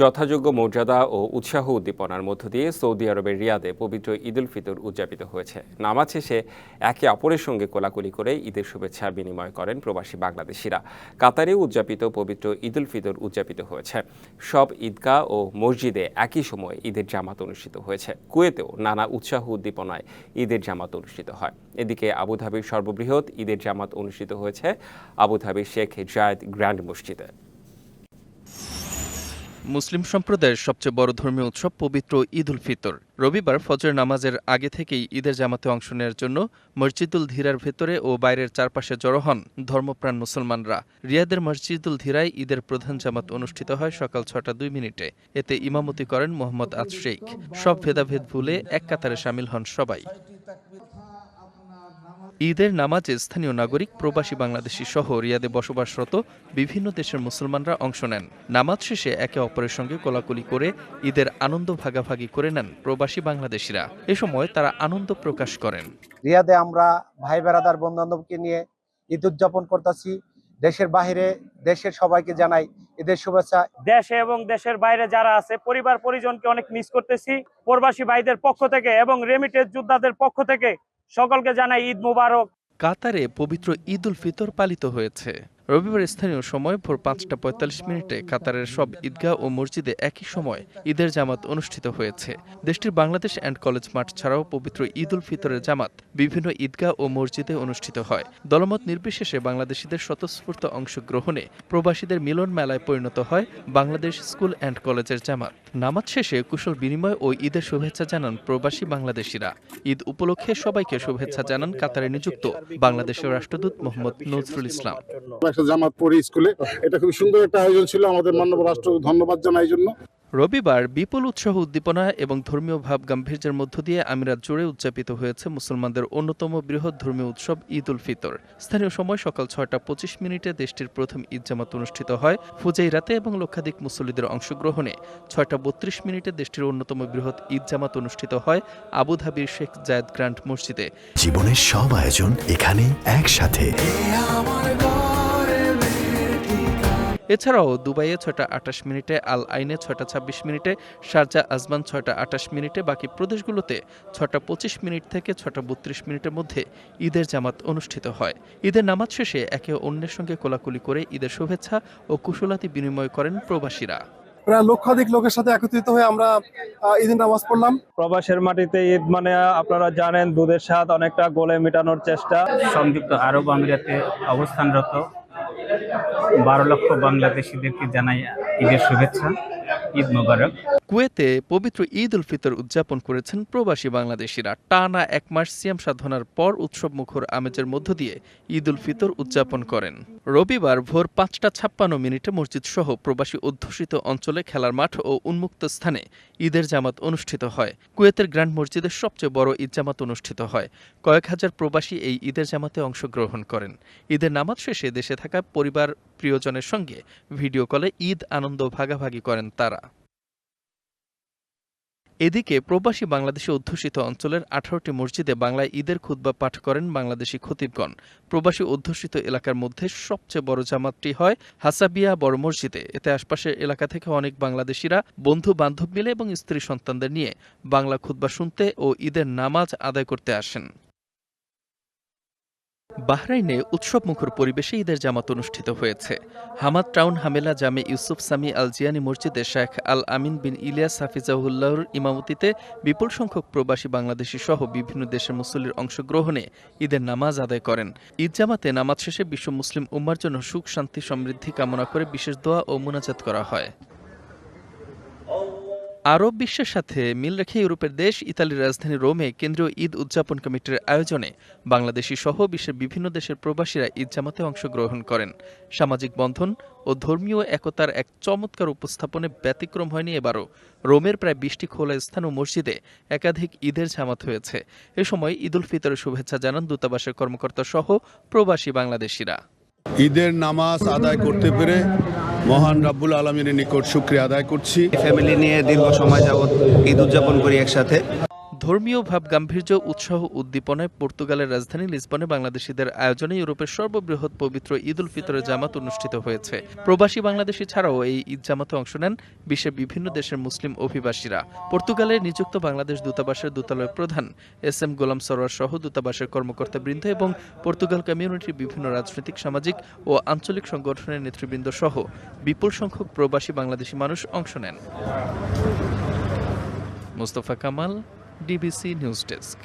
যথাযোগ্য মর্যাদা ও উৎসাহ উদ্দীপনার মধ্য দিয়ে সৌদি আরবের রিয়াদে পবিত্র ঈদ উল ফিতর উদযাপিত হয়েছে। নামাজ শেষে একে অপরের সঙ্গে কোলাকুলি করে ঈদের শুভেচ্ছা বিনিময় করেন প্রবাসী বাংলাদেশিরা। কাতারেও উদযাপিত পবিত্র ঈদ উল ফিতর উদযাপিত হয়েছে। সব ঈদগাহ ও মসজিদে একই সময়ে ঈদের জামাত অনুষ্ঠিত হয়েছে। কুয়েতেও নানা উৎসাহ উদ্দীপনায় ঈদের জামাত অনুষ্ঠিত হয়। এদিকে আবুধাবির সর্ববৃহৎ ঈদের জামাত অনুষ্ঠিত হয়েছে আবুধাবির শেখ জায়দ গ্র্যান্ড মসজিদে। মুসলিম সম্প্রদায়ের সবচেয়ে বড় ধর্মীয় উৎসব পবিত্র ঈদ উল ফিতর। রবিবার ফজর নামাজের আগে থেকেই ঈদের জামাতে অংশ নেওয়ার জন্য মসজিদুল ধীরার ভেতরে ও বাইরের চারপাশে জড়ো হন ধর্মপ্রাণ মুসলমানরা। রিয়াদের মসজিদুল ধীরায় ঈদের প্রধান জামাত অনুষ্ঠিত হয় সকাল ছটা দুই মিনিটে। এতে ইমামতি করেন মোহাম্মদ আজ শেখ। সব ভেদাভেদ ভুলে এক কাতারে সামিল হন সবাই। ঈদের নামাজে স্থানীয় নাগরিক প্রবাসী বাংলাদেশি সহ রিয়াদে বসবাসরত বিভিন্ন দেশের মুসলমানরা অংশ নেন। নামাজ শেষে একে অপরের সঙ্গে কোলাকুলি করে ঈদের আনন্দ ভাগাভাগি করে নেন প্রবাসী বাংলাদেশিরা। এ সময় তারা আনন্দ প্রকাশ করেন। রিয়াদে আমরা ভাই বেড়াদার বন্ধু বান্ধবকে নিয়ে ঈদ উদযাপন করতেছি। দেশের বাহিরে দেশের সবাইকে জানাই এদের শুভেচ্ছা। দেশে এবং দেশের বাইরে যারা আছে পরিবার পরিজনকে অনেক মিস করতেছি। প্রবাসী ভাইদের পক্ষ থেকে এবং রেমিটেড যোদ্ধাদের পক্ষ থেকে সকলকে জানাই ঈদ মুবারক। কাতারে পবিত্র ঈদ উল ফিতর পালিত হয়েছে। রবিবার স্থানীয় সময় ভোর পাঁচটা পঁয়তাল্লিশ মিনিটে কাতারের সব ঈদগাহ ও মসজিদে একই সময় ঈদের জামাত অনুষ্ঠিত হয়েছে। দেশটির বাংলাদেশ অ্যান্ড কলেজ মাঠ ছাড়াও পবিত্র ঈদ উল ফিতরের জামাত বিভিন্ন ঈদগাহ ও মসজিদে অনুষ্ঠিত হয়। দলমত নির্বিশেষে বাংলাদেশিদের স্বতঃস্ফূর্ত অংশগ্রহণে প্রবাসীদের মিলন মেলায় পরিণত হয় বাংলাদেশ স্কুল অ্যান্ড কলেজের জামাত। নামাজ শেষে কুশল বিনিময় ও ঈদের শুভেচ্ছা জানান প্রবাসী বাংলাদেশিরা। ঈদ উপলক্ষে সবাইকে শুভেচ্ছা জানান কাতারে নিযুক্ত বাংলাদেশের রাষ্ট্রদূত মোহাম্মদ নজরুল ইসলাম। একটা জামাত পড়ি স্কুলে। এটা খুব সুন্দর একটা আয়োজন ছিল। আমাদের মানব রাষ্ট্র ধন্যবাদ জানাই জন্য। রবিবার বিপুল উৎসাহ উদ্দীপনা এবং ধর্মীয় ভাব গাম্ভীর্যের মধ্য দিয়ে আমিরাত জুড়ে উদযাপিত হয়েছে মুসলমানদের অন্যতম বৃহৎ ধর্মীয় উৎসব ঈদ উল ফিতর। স্থানীয় সময় সকাল ছয়টা পঁচিশ মিনিটে দেশটির প্রথম ঈদ জামাত অনুষ্ঠিত হয় ফুজাইরাতে এবং লক্ষাধিক মুসল্লিদের অংশগ্রহণে। ছয়টা বত্রিশ মিনিটে দেশটির অন্যতম বৃহৎ ঈদ জামাত অনুষ্ঠিত হয় আবুধাবির শেখ জায়েদ গ্রান্ট মসজিদে। জীবনের সব আয়োজন এখানেই একসাথে। এছাড়াও দুবাইয়ে ছয়টা আটাশ মিনিটে আল আইনে ছয়টা ছাব্বিশ মিনিটে শারজা আজমান ছয়টা আটাশ মিনিটে বাকি প্রদেশগুলোতে ছটা পঁচিশ মিনিট থেকে ছটা বত্রিশ মিনিটের মধ্যে ঈদের জামাত অনুষ্ঠিত হয়। ঈদের নামাজ শেষে একে অন্যের সঙ্গে কোলাকুলি করে ঈদের শুভেচ্ছা ও কুশলাতি বিনিময় করেন প্রবাসীরা। প্রায় লক্ষাধিক লোকের সাথে একত্রিত হয়ে আমরা ঈদের নামাজ পড়লাম। প্রবাসের মাটিতে ঈদ মানে আপনারা জানেন দুধের স্বাদ অনেকটা গোলে মেটানোর চেষ্টা। সংযুক্ত আরব আমিরাতে অবস্থানরত। বারো লক্ষ বাংলাদেশিদেরকে জানাই ঈদের শুভেচ্ছা। ঈদ মোবারক। কুয়েতে পবিত্র ঈদ উল ফিতর উদযাপন করেছেন প্রবাসী বাংলাদেশিরা। টানা এক মাস সিয়াম সাধনার পর উৎসব মুখর আমেজের মধ্য দিয়ে ঈদ উল ফিতর উদযাপন করেন। রবিবার ভোর পাঁচটা ছাপ্পান্ন মিনিটে মসজিদ সহ প্রবাসী অধ্যুষিত অঞ্চলে খেলার মাঠ ও উন্মুক্ত স্থানে ঈদের জামাত অনুষ্ঠিত হয়। কুয়েতের গ্র্যান্ড মসজিদের সবচেয়ে বড় ঈদ জামাত অনুষ্ঠিত হয়। কয়েক হাজার প্রবাসী এই ঈদের জামাতে অংশগ্রহণ করেন। ঈদের নামাজ শেষে দেশে থাকা পরিবার প্রিয়জনের সঙ্গে ভিডিও কলে ঈদ আনন্দ ভাগাভাগি করেন তারা। এদিকে প্রবাসী বাংলাদেশে অধ্যুষিত অঞ্চলের আঠারোটি মসজিদে বাংলায় ঈদের খুদ্া পাঠ করেন বাংলাদেশি খতিবগণ। প্রবাসী অধ্যুষিত এলাকার মধ্যে সবচেয়ে বড় জামাতটি হয় হাসাবিয়া বড় মসজিদে। এতে আশপাশের এলাকা থেকে অনেক বাংলাদেশিরা বন্ধু বান্ধব মিলে এবং স্ত্রী সন্তানদের নিয়ে বাংলা খুদ্া শুনতে ও ঈদের নামাজ আদায় করতে আসেন। বাহরাইনে উৎসবমুখর পরিবেশে ঈদের জামাত অনুষ্ঠিত হয়েছে। হামাদ টাউন হামেলা জামে ইউসুফ সামি আল জিয়ানি মসজিদে শেখ আল আমিন বিন ইলিয়াস হাফিজাহুল্লাহর ইমামতিতে বিপুল সংখ্যক প্রবাসী বাংলাদেশি সহ বিভিন্ন দেশের মুসল্লির অংশগ্রহণে ঈদের নামাজ আদায় করেন। ঈদ জামাতে নামাজ শেষে বিশ্ব মুসলিম উম্মার জন্য সুখ, শান্তি, সমৃদ্ধি কামনা করে বিশেষ দোয়া ও মুনাজাত করা হয়। আরব বিশ্বের সাথে মিল রেখে ইউরোপের দেশ ইতালির রাজধানী রোমে কেন্দ্রীয় ঈদ উদযাপন কমিটির আয়োজনে বাংলাদেশি সহ বিশ্বের বিভিন্ন দেশের প্রবাসীরা ঈদ জামাতে অংশগ্রহণ করেন। সামাজিক বন্ধন ও ধর্মীয় একতার এক চমৎকার উপস্থাপনে ব্যতিক্রম হয়নি এবারও। রোমের প্রায় বিশটি খোলা স্থান ও মসজিদে একাধিক ঈদের জামাত হয়েছে। এ সময় ঈদ উল ফিতরের শুভেচ্ছা জানান দূতাবাসের কর্মকর্তা সহ প্রবাসী বাংলাদেশিরা। ঈদের নামাজ আদায় করতে পেরে মহান রাব্বুল আলমীর নিকট শুক্রিয়া আদায় করছি। ফ্যামিলি নিয়ে দীর্ঘ সময় যাবৎ ঈদ উদযাপন করি একসাথে। ধর্মীয় ভাব গাম্ভীর্য উৎসাহ উদ্দীপনায় পর্তুগালের রাজধানী লিসবনে বাংলাদেশিদের আয়োজনে ইউরোপের সর্ববৃহৎ পবিত্র ঈদ উল ফিতরের জামাত অনুষ্ঠিত হয়েছে। প্রবাসী বাংলাদেশি ছাড়াও এই ঈদ জামাতে অংশ নেন বিশ্বের বিভিন্ন দেশের মুসলিম অভিবাসীরা। পর্তুগালে নিযুক্ত বাংলাদেশ দূতাবাসের দূতালয় প্রধান এস এম গোলাম সরোয়ার সহ দূতাবাসের কর্মকর্তাবৃন্দ এবং পর্তুগাল কমিউনিটির বিভিন্ন রাজনৈতিক, সামাজিক ও আঞ্চলিক সংগঠনের নেতৃবৃন্দ সহ বিপুল সংখ্যক প্রবাসী বাংলাদেশি মানুষ অংশ নেন। Mostafa Kamal DBC news desk